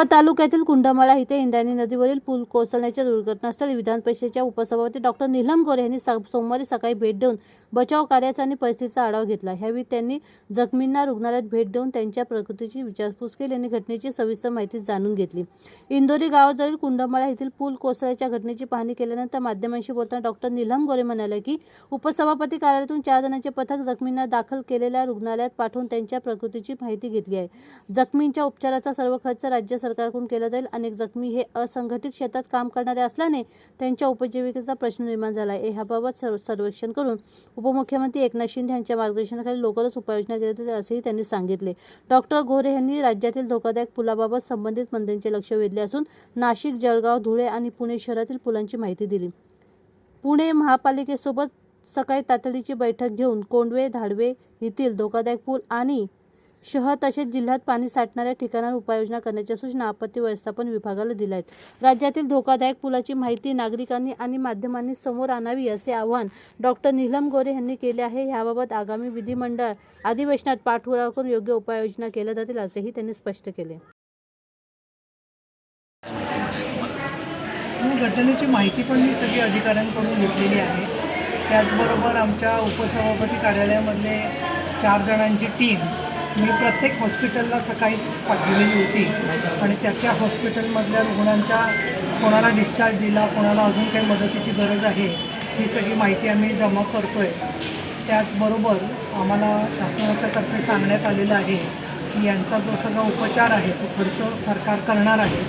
मावळ तालुक्यातील कुंडमाळा इथे इंद्रायणी नदीवरील पूल कोसळण्याच्या दुर्घटनास्थळी विधान परिषदेच्या उपसभापती डॉक्टर नीलम गोरे यांनी सा- सोमवारी सकाळी भेट देऊन बचाव कार्याचा आणि परिस्थितीचा आढावा घेतला. ह्यावेळी त्यांनी जखमींना रुग्णालयात भेट देऊन त्यांच्या प्रकृतीची विचारपूस केली आणि घटनेची सविस्तर माहिती जाणून घेतली. इंदोरी गावाजवळील कुंडमाळा येथील पूल कोसळल्याच्या घटनेची पाहणी केल्यानंतर माध्यमांशी बोलताना डॉक्टर नीलम गोरे म्हणाले की उपसभापती कार्यालयातून चार जणांचे पथक जखमींना दाखल केलेल्या रुग्णालयात पाठवून त्यांच्या प्रकृतीची माहिती घेतली आहे. जखमींच्या उपचाराचा सर्व खर्च राज्य सरकारकडून केला जाईल. अनेक जखमी हे असंघटित शेतात काम करणारे असल्याने त्यांच्या उपजीविकेचा प्रश्न निर्माण झाला आहे. ह्याबाबत सर्व सर्वेक्षण करून उपमुख्यमंत्री एकनाथ शिंदे यांच्या मार्गदर्शनाखाली लवकरच उपाययोजना केल्या जातील असेही त्यांनी सांगितले. डॉक्टर गोरे यांनी राज्यातील धोकादायक पुलाबाबत संबंधित मंत्र्यांचे लक्ष वेधले असून नाशिक जळगाव धुळे आणि पुणे शहरातील पुलांची माहिती दिली. पुणे महापालिकेसोबत सकाळी तातडीची बैठक घेऊन कोंडवे धाडवे येथील धोकादायक पूल आणि शहर तसेच जिल्ह्यात पाणी साठणाऱ्या ठिकाणांवर उपाययोजना करण्याच्या सूचना आपत्ती व्यवस्थापन विभागाला दिल्या आहेत राज्यातील धोकादायक पुलाची माहिती नागरिकांनी आणि माध्यमांनी समोर आणावी असे आवाहन डॉक्टर नीलम गोरे यांनी केले आहे. याबाबत आगामी विधिमंडळ अधिवेशनात पाठपुरावा करून योग्य उपाययोजना केल्या जातील असेही त्यांनी स्पष्ट केले. घटनेची माहिती पण मी सगळी अधिकाऱ्यांकडून घेतलेली आहे. त्याचबरोबर आमच्या उपसभापती कार्यालयामधले चार जणांची टीम मी प्रत्येक हॉस्पिटलला सकाळीच पाठवलेली होती. आणि त्या त्या हॉस्पिटलमधल्या रुग्णांच्या कोणाला डिस्चार्ज दिला कोणाला अजून काही मदतीची गरज आहे ही सगळी माहिती आम्ही जमा करतो आहे त्याचबरोबर आम्हाला शासनाच्या तर्फे सांगण्यात आलेलं आहे की यांचा जो सगळा उपचार आहे तो खर्च सरकार करणार आहे.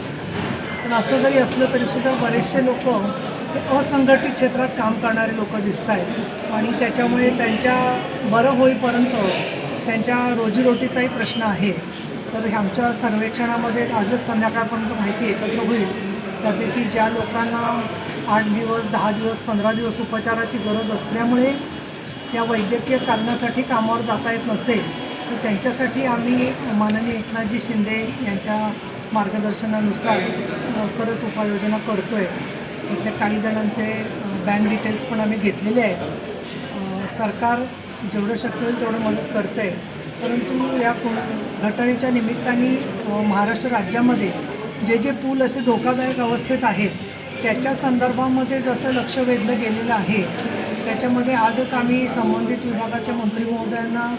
पण असं जरी असलं तरीसुद्धा बरेचसे लोक असंघटित क्षेत्रात काम करणारे लोक दिसत आहेत आणि त्याच्यामुळे त्यांच्या बरं होईपर्यंत त्यांच्या रोजीरोटीचाही प्रश्न आहे. तर आमच्या सर्वेक्षणामध्ये आजच संध्याकाळपर्यंत माहिती एकत्र होईल. त्यापैकी ज्या लोकांना आठ दिवस दहा दिवस पंधरा दिवस उपचाराची गरज असल्यामुळे या वैद्यकीय कारणासाठी कामावर जाता येत नसेल तर त्यांच्यासाठी आम्ही माननीय एकनाथजी शिंदे यांच्या मार्गदर्शनानुसार लवकरच उपाययोजना करतो आहे त्यातल्या काही जणांचे बँक डिटेल्स पण आम्ही घेतलेले आहेत. सरकार जेवढं शक्य होईल तेवढं मदत करतं आहे परंतु या घटनेच्या निमित्ताने महाराष्ट्र राज्यामध्ये जे जे पूल असे धोकादायक अवस्थेत आहेत त्याच्या संदर्भामध्ये जसं लक्ष वेधलं गेलेलं आहे त्याच्यामध्ये आजच आम्ही संबंधित विभागाच्या मंत्री महोदयांना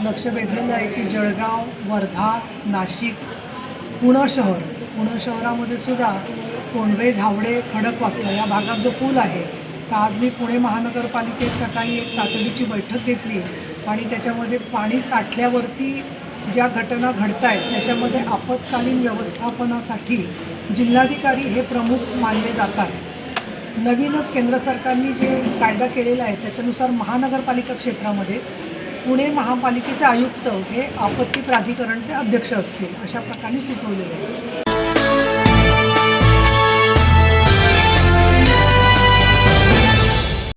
लक्ष वेधलेलं आहे की जळगाव वर्धा नाशिक पुणे शहर पुणे शहरामध्ये सुद्धा कोंडवे धावडे खडकवासला या भागात जो पूल आहे तर आज मी पुणे महानगरपालिकेत सकाळी एक तातडीची बैठक घेतली आणि त्याच्यामध्ये पाणी साठल्यावरती ज्या घटना घडत आहेत त्याच्यामध्ये आपत्कालीन व्यवस्थापनासाठी जिल्हाधिकारी हे प्रमुख मानले जातात. नवीनच केंद्र सरकारने जे कायदा केलेला आहे त्याच्यानुसार महानगरपालिका क्षेत्रामध्ये पुणे महापालिकेचे आयुक्त हे आपत्ती प्राधिकरणचे अध्यक्ष असतील अशा प्रकारे सुचवलेले आहे.